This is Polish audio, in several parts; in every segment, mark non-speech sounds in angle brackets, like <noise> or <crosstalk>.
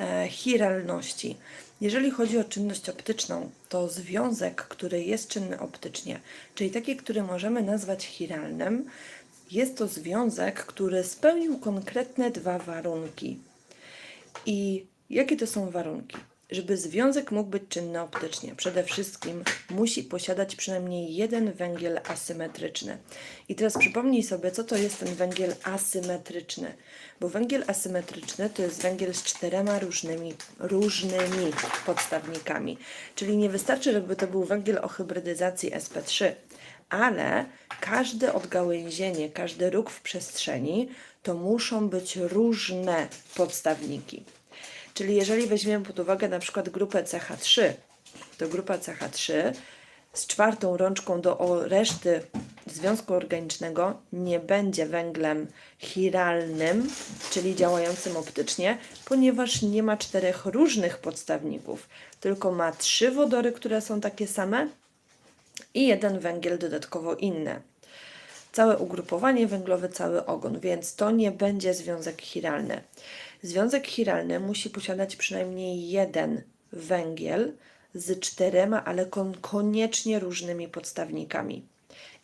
e, chiralności. Jeżeli chodzi o czynność optyczną, to związek, który jest czynny optycznie, czyli taki, który możemy nazwać chiralnym, jest to związek, który spełnił konkretne dwa warunki. I jakie to są warunki? Żeby związek mógł być czynny optycznie, przede wszystkim musi posiadać przynajmniej jeden węgiel asymetryczny. I teraz przypomnij sobie, co to jest ten węgiel asymetryczny. Bo węgiel asymetryczny to jest węgiel z czterema różnymi, różnymi podstawnikami. Czyli nie wystarczy, żeby to był węgiel o hybrydyzacji sp3, ale każde odgałęzienie, każdy róg w przestrzeni to muszą być różne podstawniki. Czyli jeżeli weźmiemy pod uwagę na przykład grupę CH3, to grupa CH3 z czwartą rączką do reszty związku organicznego nie będzie węglem chiralnym, czyli działającym optycznie, ponieważ nie ma czterech różnych podstawników, tylko ma trzy wodory, które są takie same i jeden węgiel dodatkowo inny. Całe ugrupowanie węglowe, cały ogon, więc to nie będzie związek chiralny. Związek chiralny musi posiadać przynajmniej jeden węgiel z czterema, ale kon- koniecznie różnymi podstawnikami.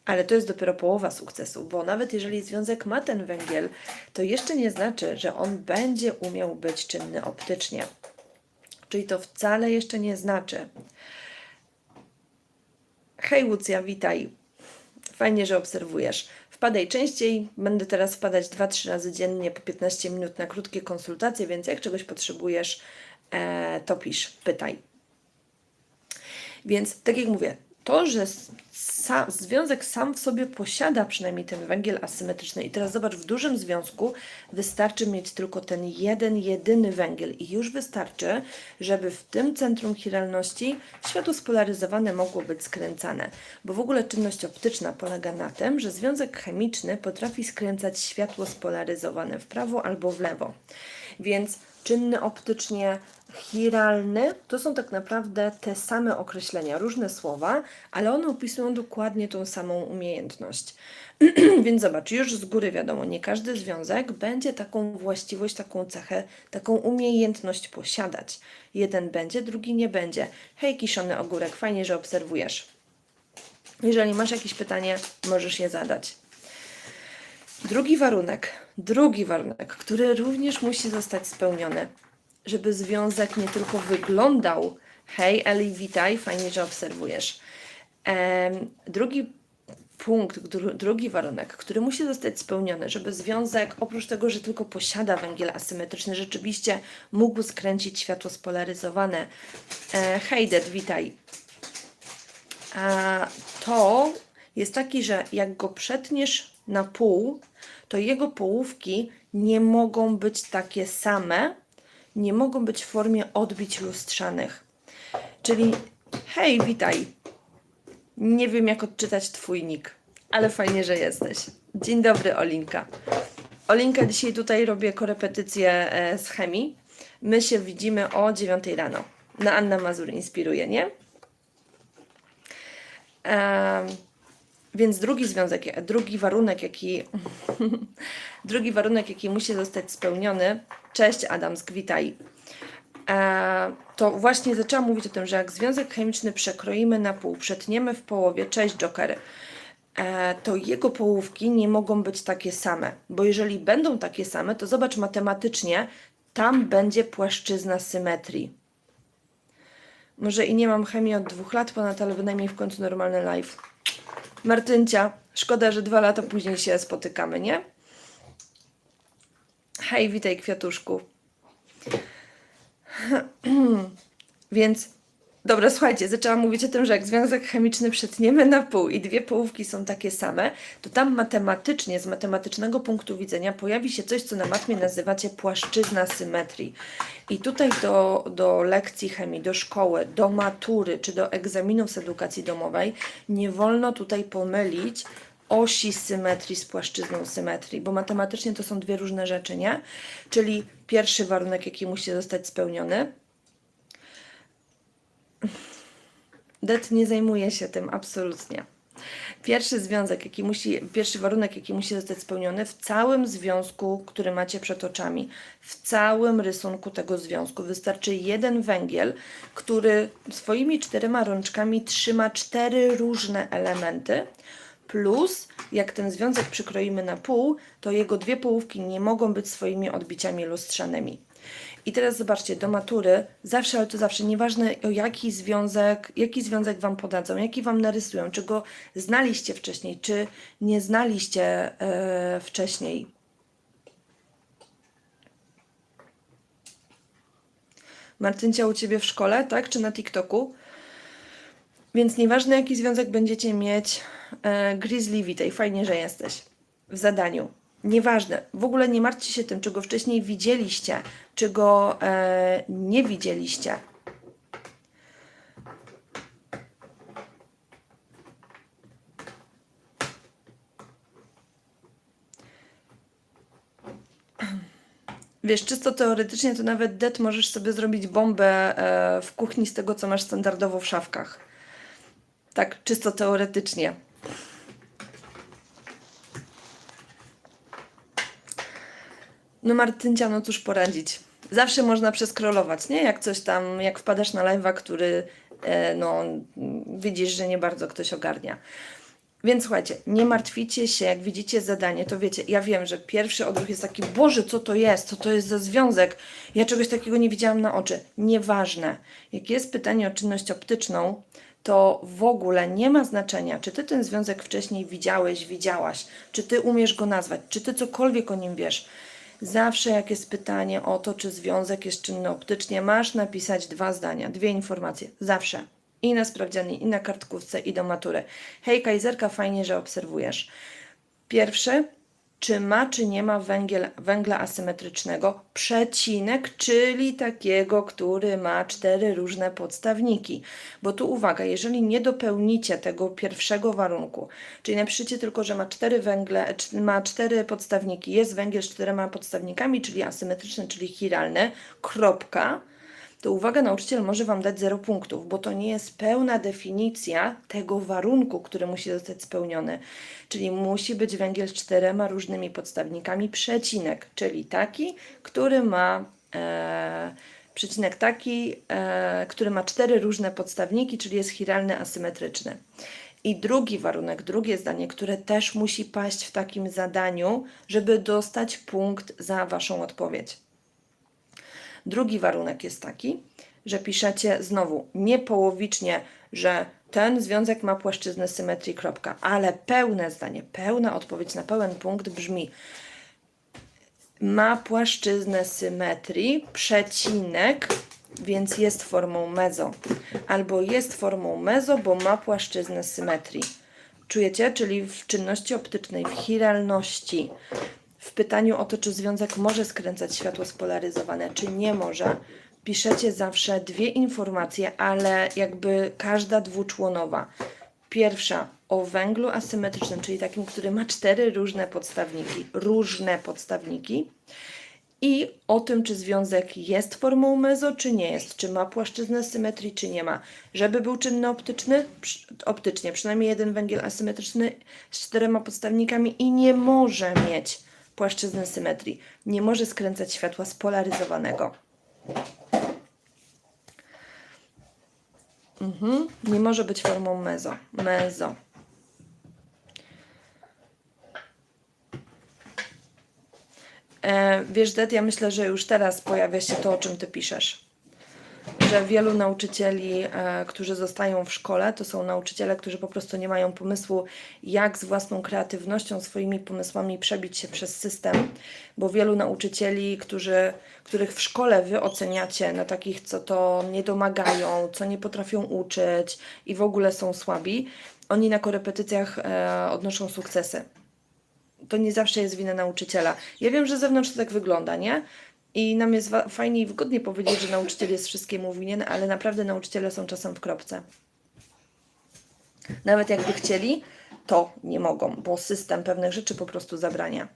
Ale to jest dopiero połowa sukcesu, bo nawet jeżeli związek ma ten węgiel, to jeszcze nie znaczy, że on będzie umiał być czynny optycznie. Czyli to wcale jeszcze nie znaczy. Hej Łucja, witaj. Fajnie, że obserwujesz. Wpadaj częściej. Będę teraz wpadać 2-3 razy dziennie po 15 minut na krótkie konsultacje, więc jak czegoś potrzebujesz, e, to pisz, pytaj. Więc tak jak mówię, to, że związek sam w sobie posiada przynajmniej ten węgiel asymetryczny i teraz zobacz, w dużym związku wystarczy mieć tylko ten jeden, jedyny węgiel i już wystarczy, żeby w tym centrum chiralności światło spolaryzowane mogło być skręcane. Bo w ogóle czynność optyczna polega na tym, że związek chemiczny potrafi skręcać światło spolaryzowane w prawo albo w lewo. Więc czynny optycznie, chiralny to są tak naprawdę te same określenia, różne słowa, ale one opisują dokładnie tą samą umiejętność. <clears throat> Więc zobacz, już z góry wiadomo, nie każdy związek będzie taką właściwość, taką cechę, taką umiejętność posiadać. Jeden będzie, drugi nie będzie. Hej, kiszony ogórek, fajnie, że obserwujesz. Jeżeli masz jakieś pytanie, możesz je zadać. Drugi warunek, drugi warunek, który również musi zostać spełniony, żeby związek nie tylko wyglądał. Hej, Eli, witaj, fajnie, że obserwujesz. Em, drugi punkt, dru, drugi warunek, który musi zostać spełniony, żeby związek, oprócz tego, że tylko posiada węgiel asymetryczny, rzeczywiście mógł skręcić światło spolaryzowane. E, Hejdet, witaj. A to jest taki, że jak go przetniesz na pół, to jego połówki nie mogą być takie same, nie mogą być w formie odbić lustrzanych. Czyli hej, witaj. Nie wiem, jak odczytać Twój nick, ale fajnie, że jesteś. Dzień dobry, Olinka. Olinka, dzisiaj tutaj robię korepetycję e, z chemii. My się widzimy o 9 rano. Na Anna Mazur inspiruje, nie? Em, więc drugi związek, drugi warunek, jaki <laughs> drugi warunek, jaki musi zostać spełniony. Cześć Adamsk, witaj. E, to właśnie zaczęłam mówić o tym, że jak związek chemiczny przekroimy na pół, przetniemy w połowie, cześć Joker, e, to jego połówki nie mogą być takie same, bo jeżeli będą takie same, to zobacz matematycznie, tam będzie płaszczyzna symetrii. Może i nie mam chemii od dwóch lat ponad, ale bynajmniej w końcu normalny live. Martyncia, szkoda, że dwa lata później się spotykamy, nie? Hej, witaj kwiatuszku. <clears throat> Więc, dobra, słuchajcie, zaczęłam mówić o tym, że jak związek chemiczny przetniemy na pół i dwie połówki są takie same, to tam matematycznie, z matematycznego punktu widzenia pojawi się coś, co na matmie nazywacie płaszczyzna symetrii. I tutaj do, do lekcji chemii, do szkoły, do matury czy do egzaminów z edukacji domowej nie wolno tutaj pomylić osi symetrii z płaszczyzną symetrii, bo matematycznie to są dwie różne rzeczy, nie? Czyli pierwszy warunek, jaki musi zostać spełniony, Det nie zajmuje się tym absolutnie. Pierwszy związek, jaki musi, pierwszy warunek, jaki musi zostać spełniony w całym związku, który macie przed oczami, w całym rysunku tego związku. Wystarczy jeden węgiel, który swoimi czterema rączkami trzyma cztery różne elementy. Plus, jak ten związek przykroimy na pół, to jego dwie połówki nie mogą być swoimi odbiciami lustrzanymi. I teraz zobaczcie, do matury zawsze, ale to zawsze, nieważne o jaki związek, jaki związek Wam podadzą, jaki Wam narysują, czy go znaliście wcześniej, czy nie znaliście e, wcześniej. Martyncia u Ciebie w szkole, tak? Czy na TikToku? Więc nieważne jaki związek będziecie mieć, e, Grizzly witaj, fajnie, że jesteś w zadaniu. Nieważne, w ogóle nie martwcie się tym, czy go wcześniej widzieliście, czy go e, nie widzieliście. Wiesz, czysto teoretycznie to nawet det możesz sobie zrobić bombę e, w kuchni z tego, co masz standardowo w szafkach. Tak, czysto teoretycznie. No Martyncia, no cóż poradzić. Zawsze można przeskrolować, nie? Jak coś tam, jak wpadasz na live'a, który e, no widzisz, że nie bardzo ktoś ogarnia. Więc słuchajcie, nie martwicie się, jak widzicie zadanie, to wiecie, ja wiem, że pierwszy odruch jest taki, Boże, co to jest, co to jest za związek, ja czegoś takiego nie widziałam na oczy. Nieważne. Jak jest pytanie o czynność optyczną, to w ogóle nie ma znaczenia, czy ty ten związek wcześniej widziałeś, widziałaś, czy ty umiesz go nazwać, czy ty cokolwiek o nim wiesz. Zawsze jak jest pytanie o to, czy związek jest czynny optycznie, masz napisać dwa zdania, dwie informacje. Zawsze. I na sprawdzianie, i na kartkówce, i do matury. Hej, Kajzerka, fajnie, że obserwujesz. Pierwszy, czy ma, czy nie ma węgiel, węgla asymetrycznego, przecinek, czyli takiego, który ma cztery różne podstawniki. Bo tu uwaga, jeżeli nie dopełnicie tego pierwszego warunku, czyli napiszecie tylko, że ma cztery węgle, ma cztery podstawniki, jest węgiel z czterema podstawnikami, czyli asymetryczny, czyli chiralny, kropka, to uwaga, nauczyciel może Wam dać 0 punktów, bo to nie jest pełna definicja tego warunku, który musi zostać spełniony. Czyli musi być węgiel z czterema różnymi podstawnikami, przecinek, czyli taki, który ma. E, przecinek taki, e, który ma cztery różne podstawniki, czyli jest chiralny, asymetryczny. I drugi warunek, drugie zdanie, które też musi paść w takim zadaniu, żeby dostać punkt za Waszą odpowiedź. Drugi warunek jest taki, że piszecie znowu nie połowicznie, że ten związek ma płaszczyznę symetrii, kropka, ale pełne zdanie, pełna odpowiedź na pełen punkt brzmi ma płaszczyznę symetrii, przecinek, więc jest formą mezo. Albo jest formą mezo, bo ma płaszczyznę symetrii. Czujecie? Czyli w czynności optycznej, w chiralności, w pytaniu o to, czy związek może skręcać światło spolaryzowane, czy nie może, piszecie zawsze dwie informacje, ale jakby każda dwuczłonowa. Pierwsza o węglu asymetrycznym, czyli takim, który ma cztery różne podstawniki, różne podstawniki. I o tym, czy związek jest formą mezo, czy nie jest, czy ma płaszczyznę symetrii, czy nie ma. Żeby był czynny optyczny, optycznie, przynajmniej jeden węgiel asymetryczny z czterema podstawnikami i nie może mieć płaszczyzny symetrii. Nie może skręcać światła spolaryzowanego. Mhm. Nie może być formą mezo. Mezo. E, wiesz, Det, ja myślę, że już teraz pojawia się to, o czym ty piszesz. Że wielu nauczycieli, e, którzy zostają w szkole, to są nauczyciele, którzy po prostu nie mają pomysłu, jak z własną kreatywnością, swoimi pomysłami przebić się przez system, bo wielu nauczycieli, którzy, których w szkole wy oceniacie na takich, co to nie domagają, co nie potrafią uczyć i w ogóle są słabi, oni na korepetycjach e, odnoszą sukcesy to nie zawsze jest wina nauczyciela. Ja wiem, że z zewnątrz to tak wygląda, nie? I nam jest fajnie i wygodnie powiedzieć, że nauczyciel jest wszystkiemu winien, ale naprawdę nauczyciele są czasem w kropce. Nawet jakby chcieli, to nie mogą, bo system pewnych rzeczy po prostu zabrania.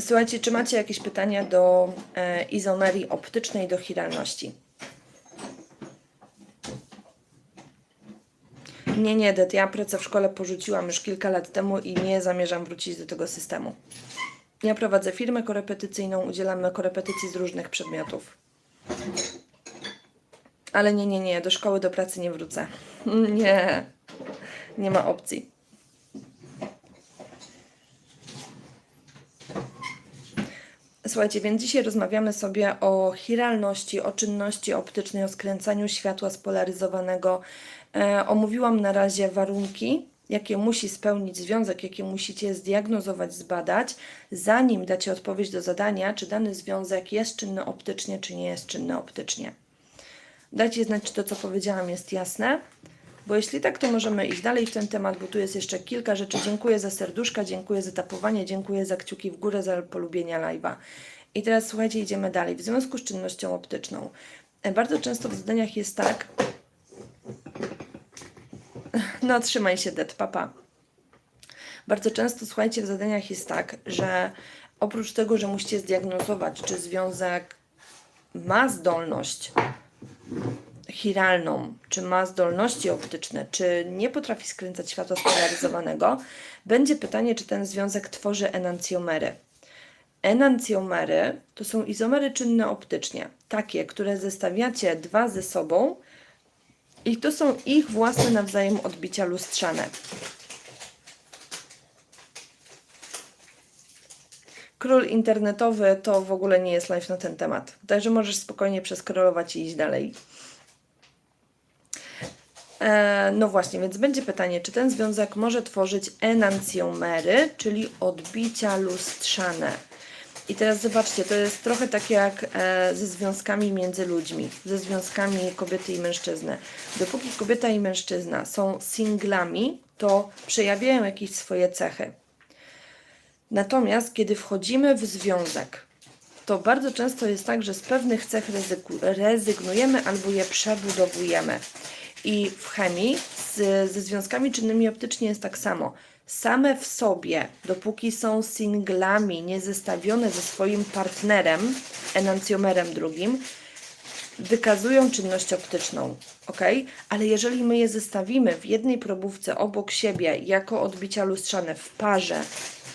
Słuchajcie, czy macie jakieś pytania do e, izomerii optycznej, do chiralności? Nie, nie, Det, ja pracę w szkole porzuciłam już kilka lat temu i nie zamierzam wrócić do tego systemu. Ja prowadzę firmę korepetycyjną, udzielamy korepetycji z różnych przedmiotów. Ale nie, nie, nie, do szkoły, do pracy nie wrócę. <laughs> Nie, nie ma opcji. Słuchajcie, więc dzisiaj rozmawiamy sobie o chiralności, o czynności optycznej, o skręcaniu światła spolaryzowanego. E, omówiłam na razie warunki, jakie musi spełnić związek, jakie musicie zdiagnozować, zbadać, zanim dacie odpowiedź do zadania, czy dany związek jest czynny optycznie, czy nie jest czynny optycznie. Dajcie znać, czy to, co powiedziałam, jest jasne. Bo jeśli tak, to możemy iść dalej w ten temat, bo tu jest jeszcze kilka rzeczy. Dziękuję za serduszka, dziękuję za tapowanie, dziękuję za kciuki w górę, za polubienia live'a. I teraz słuchajcie, idziemy dalej. W związku z czynnością optyczną. e, Bardzo często w zadaniach jest tak. No, trzymaj się, det, papa. Bardzo często, słuchajcie, w zadaniach jest tak, że oprócz tego, że musicie zdiagnozować, czy związek ma zdolność chiralną, czy ma zdolności optyczne, czy nie potrafi skręcać światła spolaryzowanego, będzie pytanie, czy ten związek tworzy enancjomery. Enancjomery to są izomery czynne optycznie, takie, które zestawiacie dwa ze sobą i to są ich własne nawzajem odbicia lustrzane. Król internetowy to w ogóle nie jest live na ten temat. Także możesz spokojnie przeskrolować i iść dalej. E, no właśnie, więc będzie pytanie, czy ten związek może tworzyć enancjomery, czyli odbicia lustrzane. I teraz zobaczcie, to jest trochę tak jak e, ze związkami między ludźmi, ze związkami kobiety i mężczyzny. Dopóki kobieta i mężczyzna są singlami, to przejawiają jakieś swoje cechy. Natomiast kiedy wchodzimy w związek, to bardzo często jest tak, że z pewnych cech rezygnujemy albo je przebudowujemy. I w chemii z, ze związkami czynnymi optycznie jest tak samo. Same w sobie, dopóki są singlami, niezestawione ze swoim partnerem, enancjomerem drugim, wykazują czynność optyczną, ok? Ale jeżeli my je zestawimy w jednej probówce obok siebie jako odbicia lustrzane w parze,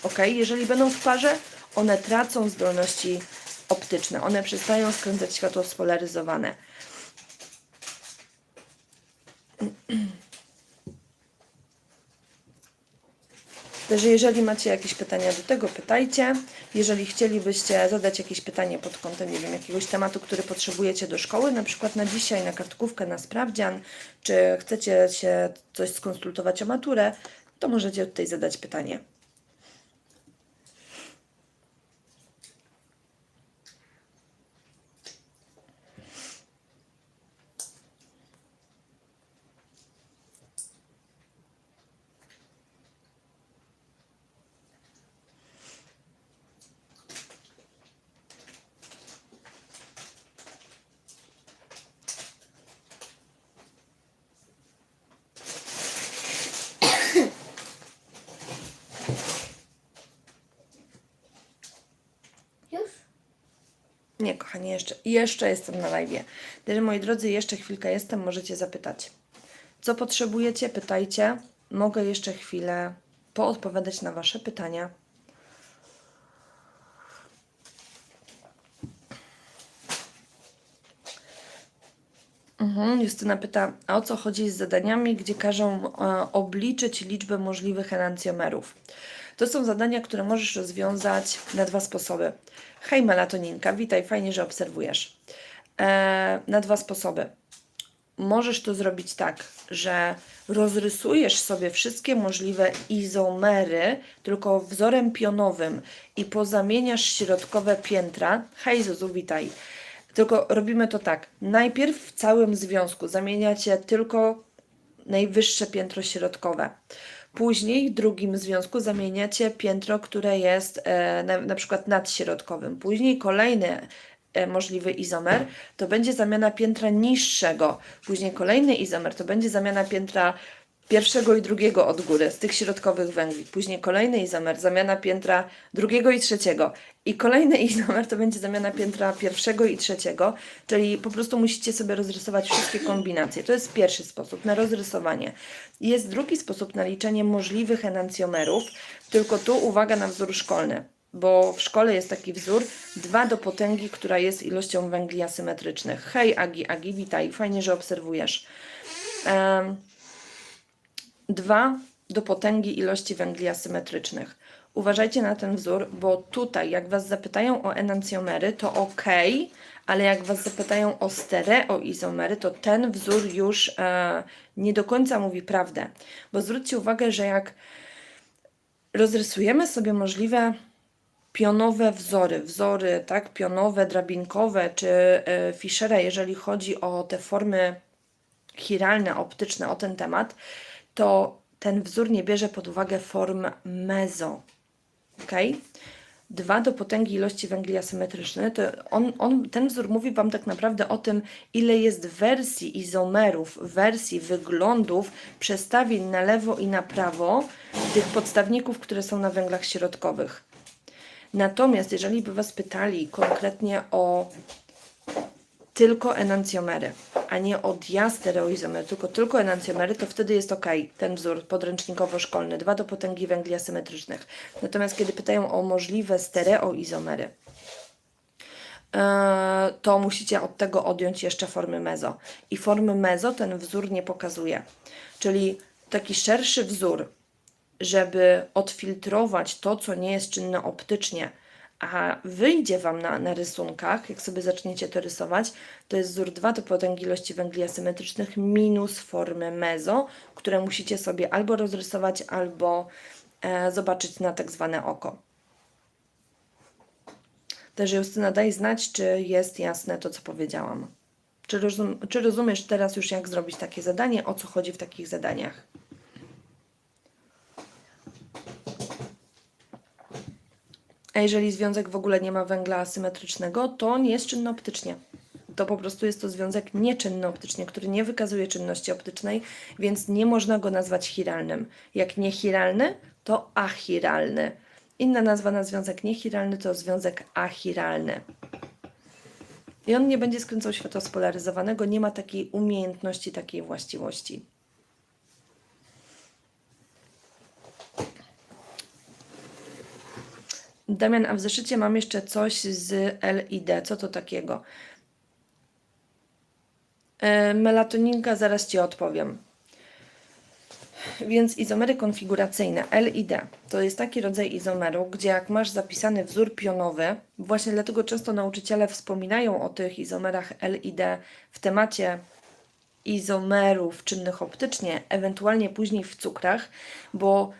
ok? Jeżeli będą w parze, one tracą zdolności optyczne, one przestają skręcać światło spolaryzowane. Także jeżeli macie jakieś pytania do tego, pytajcie. Jeżeli chcielibyście zadać jakieś pytanie pod kątem, nie wiem, jakiegoś tematu, który potrzebujecie do szkoły, na przykład na dzisiaj, na kartkówkę, na sprawdzian, czy chcecie się coś skonsultować o maturę, to możecie tutaj zadać pytanie. Już? Nie, kochani, jeszcze, jeszcze jestem na live. Także moi drodzy, jeszcze chwilkę jestem, możecie zapytać. Co potrzebujecie, pytajcie. Mogę jeszcze chwilę poodpowiadać na Wasze pytania. Mhm, Justyna pyta, a o co chodzi z zadaniami, gdzie każą e, obliczyć liczbę możliwych enancjomerów? To są zadania, które możesz rozwiązać na dwa sposoby. Hej melatoninka, witaj, fajnie, że obserwujesz. E, na dwa sposoby. Możesz to zrobić tak, że rozrysujesz sobie wszystkie możliwe izomery, tylko wzorem pionowym i pozamieniasz środkowe piętra. Hej Zuzu, witaj. Tylko robimy to tak. Najpierw w całym związku zamieniacie tylko najwyższe piętro środkowe. Później w drugim związku zamieniacie piętro, które jest e, na, na przykład nadśrodkowym. Później kolejny e, możliwy izomer to będzie zamiana piętra niższego. Później kolejny izomer to będzie zamiana piętra pierwszego i drugiego od góry, z tych środkowych węgli. Później kolejny izomer, zamiana piętra drugiego i trzeciego. I kolejny izomer to będzie zamiana piętra pierwszego i trzeciego, czyli po prostu musicie sobie rozrysować wszystkie kombinacje. To jest pierwszy sposób na rozrysowanie. Jest drugi sposób na liczenie możliwych enancjomerów, tylko tu uwaga na wzór szkolny bo w szkole jest taki wzór 2 do potęgi, która jest ilością węgli asymetrycznych. Hej Agi, Agi, witaj, fajnie, że obserwujesz. Um, 2 do potęgi ilości węgli asymetrycznych. Uważajcie na ten wzór, bo tutaj, jak Was zapytają o enancjomery, to ok, ale jak Was zapytają o stereoizomery, to ten wzór już e, nie do końca mówi prawdę. Bo zwróćcie uwagę, że jak rozrysujemy sobie możliwe pionowe wzory, wzory tak, pionowe, drabinkowe czy e, Fischera, jeżeli chodzi o te formy chiralne, optyczne, o ten temat, to ten wzór nie bierze pod uwagę form mezo. ok? 2 do potęgi ilości węgli asymetrycznych, to on, on, ten wzór mówi Wam tak naprawdę o tym, ile jest wersji izomerów, wersji wyglądów, przestawień na lewo i na prawo tych podstawników, które są na węglach środkowych. Natomiast jeżeli by Was pytali konkretnie o tylko enancjomery, a nie o diastereoizomery, tylko tylko enancjomery, to wtedy jest ok, ten wzór podręcznikowo-szkolny, 2 do potęgi węgli asymetrycznych. Natomiast kiedy pytają o możliwe stereoizomery, e, to musicie od tego odjąć jeszcze formy mezo. I formy mezo ten wzór nie pokazuje. Czyli taki szerszy wzór, żeby odfiltrować to, co nie jest czynne optycznie, a wyjdzie Wam na, na rysunkach, jak sobie zaczniecie to rysować, to jest wzór 2 do potęgi ilości węgli asymetrycznych minus formy mezo, które musicie sobie albo rozrysować, albo e, zobaczyć na tak zwane oko. Też Justyna, daj znać, czy jest jasne to, co powiedziałam. Czy, rozum, czy rozumiesz teraz już, jak zrobić takie zadanie, o co chodzi w takich zadaniach? A jeżeli związek w ogóle nie ma węgla asymetrycznego, to nie jest czynny optycznie. To po prostu jest to związek nieczynny optycznie, który nie wykazuje czynności optycznej, więc nie można go nazwać chiralnym. Jak nie chiralny, to achiralny. Inna nazwa na związek niechiralny to związek achiralny. I on nie będzie skręcał światła spolaryzowanego, nie ma takiej umiejętności, takiej właściwości. Damian, a w zeszycie mam jeszcze coś z LID. Co to takiego? E, melatoninka, zaraz Ci odpowiem. Więc izomery konfiguracyjne LID to jest taki rodzaj izomeru, gdzie jak masz zapisany wzór pionowy, właśnie dlatego często nauczyciele wspominają o tych izomerach LID w temacie izomerów czynnych optycznie, ewentualnie później w cukrach, bo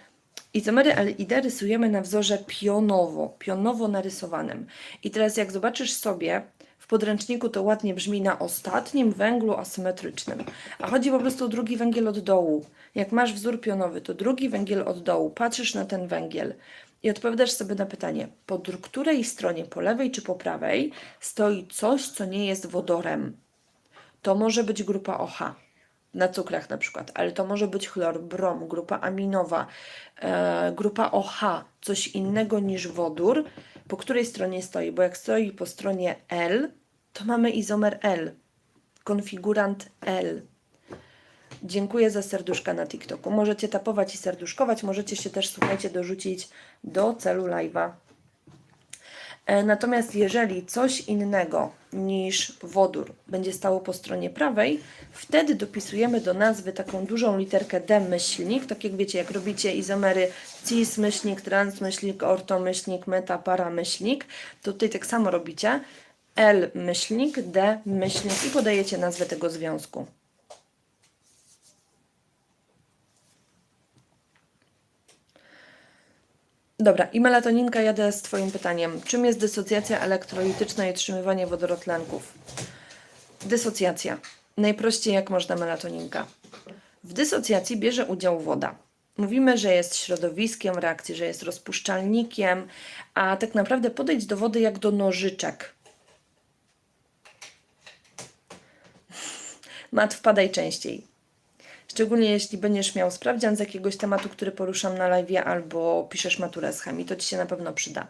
Izomery LID rysujemy na wzorze pionowo, pionowo narysowanym. I teraz jak zobaczysz sobie, w podręczniku to ładnie brzmi na ostatnim węglu asymetrycznym, a chodzi po prostu o drugi węgiel od dołu. Jak masz wzór pionowy, to drugi węgiel od dołu, patrzysz na ten węgiel i odpowiadasz sobie na pytanie, po której stronie, po lewej czy po prawej, stoi coś, co nie jest wodorem. To może być grupa OH na cukrach na przykład, ale to może być chlor, brom, grupa aminowa, e, grupa OH, coś innego niż wodór, po której stronie stoi, bo jak stoi po stronie L, to mamy izomer L, konfigurant L. Dziękuję za serduszka na TikToku. Możecie tapować i serduszkować, możecie się też, słuchajcie, dorzucić do celu live'a. E, Natomiast jeżeli coś innego niż wodór będzie stało po stronie prawej, wtedy dopisujemy do nazwy taką dużą literkę D myślnik, tak jak wiecie, jak robicie izomery cis myślnik, trans myślnik, orto myślnik, meta para myślnik, to tutaj tak samo robicie L myślnik, D myślnik i podajecie nazwę tego związku. Dobra, i melatoninka, jadę z Twoim pytaniem. Czym jest dysocjacja elektrolityczna i otrzymywanie wodorotlenków? Dysocjacja. Najprościej jak można melatoninka. W dysocjacji bierze udział woda. Mówimy, że jest środowiskiem reakcji, że jest rozpuszczalnikiem, a tak naprawdę podejdź do wody jak do nożyczek. Mat, wpadaj częściej. Szczególnie jeśli będziesz miał sprawdzian z jakiegoś tematu, który poruszam na live, albo piszesz maturę z chemii, to Ci się na pewno przyda.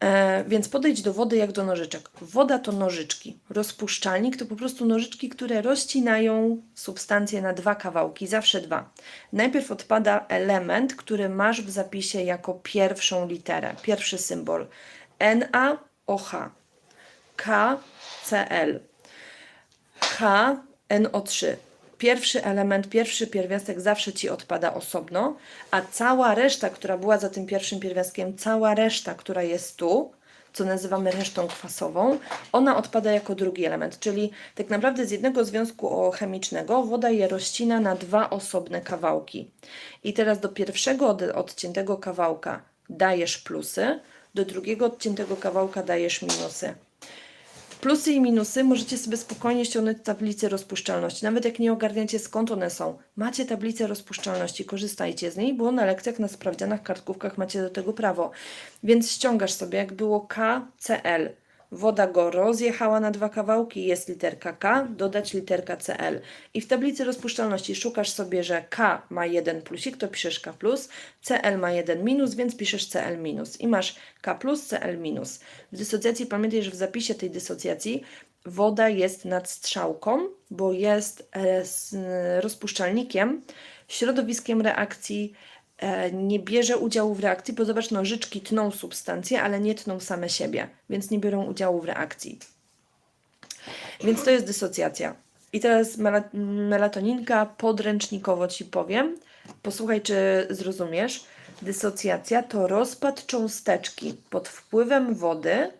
E, więc podejdź do wody jak do nożyczek. Woda to nożyczki. Rozpuszczalnik to po prostu nożyczki, które rozcinają substancję na dwa kawałki, zawsze dwa. Najpierw odpada element, który masz w zapisie jako pierwszą literę, pierwszy symbol. NaOH, KCl, HNO3. Pierwszy element, pierwszy pierwiastek zawsze ci odpada osobno, a cała reszta, która była za tym pierwszym pierwiastkiem, cała reszta, która jest tu, co nazywamy resztą kwasową, ona odpada jako drugi element, czyli tak naprawdę z jednego związku chemicznego woda je rozcina na dwa osobne kawałki. I teraz do pierwszego od- odciętego kawałka dajesz plusy, do drugiego odciętego kawałka dajesz minusy. Plusy i minusy możecie sobie spokojnie ściągnąć z tablicy rozpuszczalności. Nawet jak nie ogarniacie skąd one są. Macie tablicę rozpuszczalności, korzystajcie z niej, bo na lekcjach, na sprawdzianach, kartkówkach macie do tego prawo. Więc ściągasz sobie, jak było KCl. Woda go rozjechała na dwa kawałki, jest literka K, dodać literka Cl. I w tablicy rozpuszczalności szukasz sobie, że K ma jeden plusik, to piszesz K plus, Cl ma jeden minus, więc piszesz Cl minus. I masz K plus, Cl minus. W dysocjacji pamiętaj, że w zapisie tej dysocjacji woda jest nad strzałką, bo jest e, rozpuszczalnikiem, środowiskiem reakcji, nie bierze udziału w reakcji, bo zobacz, nożyczki tną substancje, ale nie tną same siebie, więc nie biorą udziału w reakcji. Więc to jest dysocjacja. I teraz mela- melatoninka podręcznikowo Ci powiem. Posłuchaj, czy zrozumiesz. Dysocjacja to rozpad cząsteczki pod wpływem wody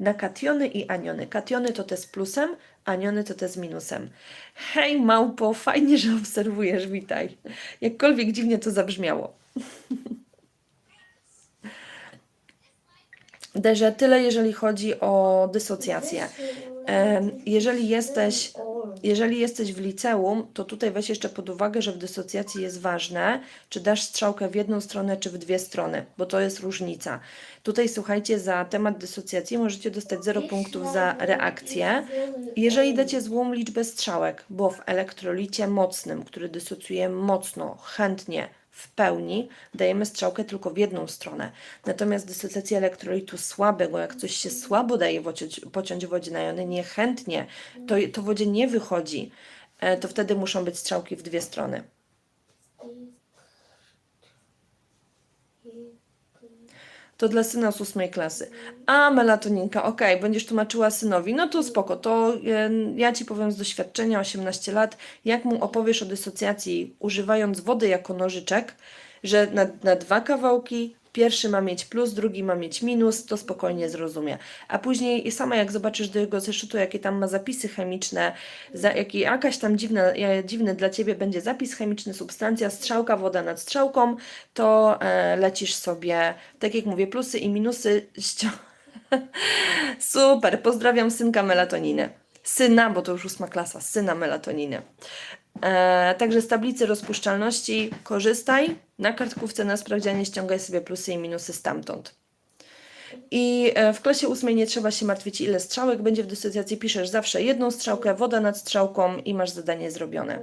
na kationy i aniony. Kationy to te z plusem, aniony to te z minusem. Hej małpo, fajnie, że obserwujesz, witaj. Jakkolwiek dziwnie to zabrzmiało. Derze, tyle jeżeli chodzi o dysocjację. Jeżeli jesteś, jeżeli jesteś w liceum, to tutaj weź jeszcze pod uwagę, że w dysocjacji jest ważne, czy dasz strzałkę w jedną stronę, czy w dwie strony, bo to jest różnica. Tutaj słuchajcie, za temat dysocjacji możecie dostać 0 punktów za reakcję, jeżeli dacie złą liczbę strzałek, bo w elektrolicie mocnym, który dysocjuje mocno, chętnie, w pełni, dajemy strzałkę tylko w jedną stronę. Natomiast dysocjacja elektrolitu słabego, jak coś się słabo daje pociąć, pociąć wodzie na jony, niechętnie, to, to wodzie nie wychodzi, e, to wtedy muszą być strzałki w dwie strony. To dla syna z ósmej klasy. A, melatoninka, okej, będziesz tłumaczyła synowi. No to spoko, to ja Ci powiem z doświadczenia, 18 lat, jak mu opowiesz o dysocjacji, używając wody jako nożyczek, że na, na dwa kawałki, pierwszy ma mieć plus, drugi ma mieć minus, to spokojnie zrozumie. A później sama jak zobaczysz do jego zeszytu, jakie tam ma zapisy chemiczne, za, jaki jakaś tam dziwna, dziwny dla Ciebie będzie zapis chemiczny, substancja, strzałka, woda nad strzałką, to e, lecisz sobie, tak jak mówię, plusy i minusy. <laughs> Super, pozdrawiam synka melatoniny. Syna, bo to już ósma klasa, syna melatoniny. E, także z tablicy rozpuszczalności korzystaj. Na kartkówce na sprawdzianie ściągaj sobie plusy i minusy stamtąd. I e, w klasie ósmej nie trzeba się martwić, ile strzałek będzie w dysocjacji. Piszesz zawsze jedną strzałkę, woda nad strzałką i masz zadanie zrobione.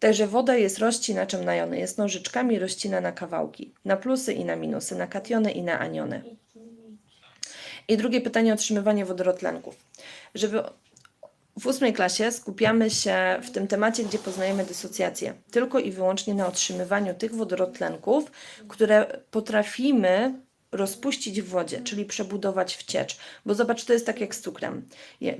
Także woda jest rozcinaczem na jony, jest nożyczkami rozcina na kawałki, na plusy i na minusy, na kationy i na aniony. I drugie pytanie, otrzymywanie wodorotlenków. Żeby w ósmej klasie skupiamy się w tym temacie, gdzie poznajemy dysocjację, tylko i wyłącznie na otrzymywaniu tych wodorotlenków, które potrafimy rozpuścić w wodzie, czyli przebudować w ciecz. Bo zobacz, to jest tak jak z cukrem.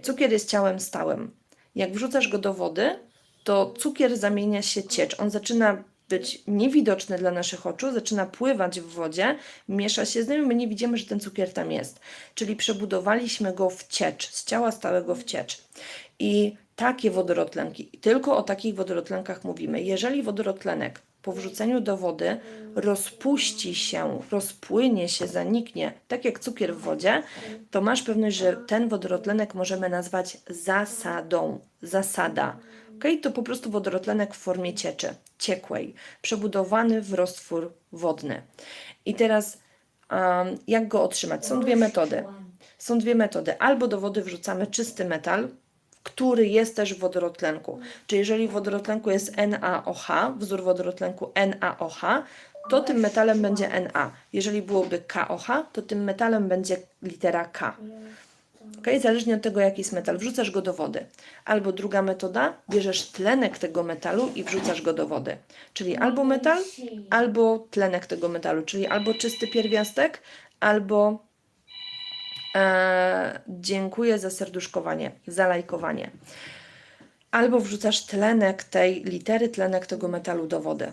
Cukier jest ciałem stałym. Jak wrzucasz go do wody, to cukier zamienia się ciecz. On zaczyna być niewidoczny dla naszych oczu, zaczyna pływać w wodzie, miesza się z nim, my nie widzimy, że ten cukier tam jest. Czyli przebudowaliśmy go w ciecz, z ciała stałego w ciecz. I takie wodorotlenki, tylko o takich wodorotlenkach mówimy. Jeżeli wodorotlenek po wrzuceniu do wody rozpuści się, rozpłynie się, zaniknie, tak jak cukier w wodzie, to masz pewność, że ten wodorotlenek możemy nazwać zasadą, zasada. Okay? To po prostu wodorotlenek w formie cieczy, ciekłej, przebudowany w roztwór wodny. I teraz um, jak go otrzymać? Są dwie metody. Są dwie metody. Albo do wody wrzucamy czysty metal, który jest też w wodorotlenku. Czyli jeżeli w wodorotlenku jest NaOH, wzór wodorotlenku NaOH, to tym metalem będzie Na. Jeżeli byłoby KOH, to tym metalem będzie litera K. Okay? Zależnie od tego, jaki jest metal, wrzucasz go do wody. Albo druga metoda, bierzesz tlenek tego metalu i wrzucasz go do wody. Czyli albo metal, albo tlenek tego metalu, czyli albo czysty pierwiastek, albo e, dziękuję za serduszkowanie, za lajkowanie. Albo wrzucasz tlenek tej litery, tlenek tego metalu do wody.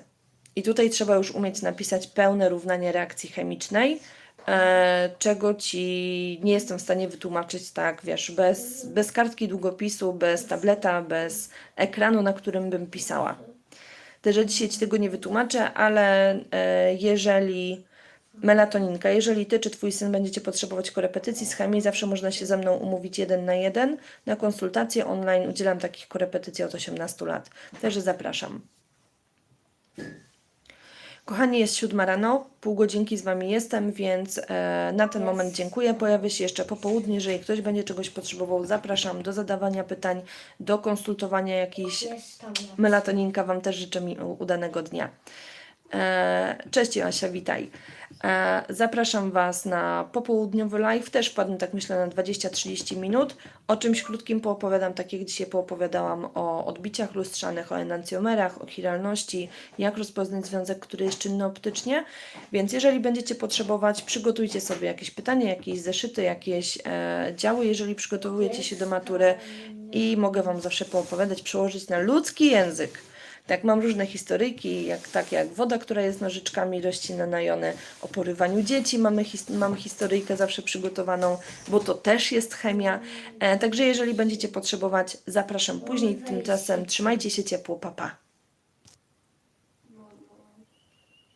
I tutaj trzeba już umieć napisać pełne równanie reakcji chemicznej, e, czego ci nie jestem w stanie wytłumaczyć tak, wiesz, bez, bez kartki długopisu, bez tableta, bez ekranu, na którym bym pisała. Też dzisiaj Ci tego nie wytłumaczę, ale e, jeżeli melatoninka, jeżeli Ty czy Twój syn będziecie potrzebować korepetycji z chemii, zawsze można się ze mną umówić jeden na jeden na konsultację online. Udzielam takich korepetycji od 18 lat. Także zapraszam. Kochani, jest siódma rano, pół godzinki z Wami jestem, więc e, na ten moment dziękuję. Pojawię się jeszcze po południu. Jeżeli ktoś będzie czegoś potrzebował, zapraszam do zadawania pytań, do konsultowania jakichś. Melatoninka Wam też życzę mi udanego dnia. E, Cześć Asia, witaj. E, Zapraszam Was na popołudniowy live, też wpadnę tak myślę na 20-30 minut. O czymś krótkim poopowiadam, tak jak dzisiaj poopowiadałam o odbiciach lustrzanych, o enancjomerach, o chiralności, jak rozpoznać związek, który jest czynny optycznie. Więc jeżeli będziecie potrzebować, przygotujcie sobie jakieś pytania, jakieś zeszyty, jakieś e, działy, jeżeli przygotowujecie się do matury i mogę Wam zawsze poopowiadać, przełożyć na ludzki język. Tak, mam różne historyjki, jak, tak jak woda, która jest nożyczkami roślinna na jony, o porywaniu dzieci mamy, his, mam historyjkę zawsze przygotowaną, bo to też jest chemia. E, także jeżeli będziecie potrzebować, zapraszam później. Tymczasem trzymajcie się ciepło, papa. Pa.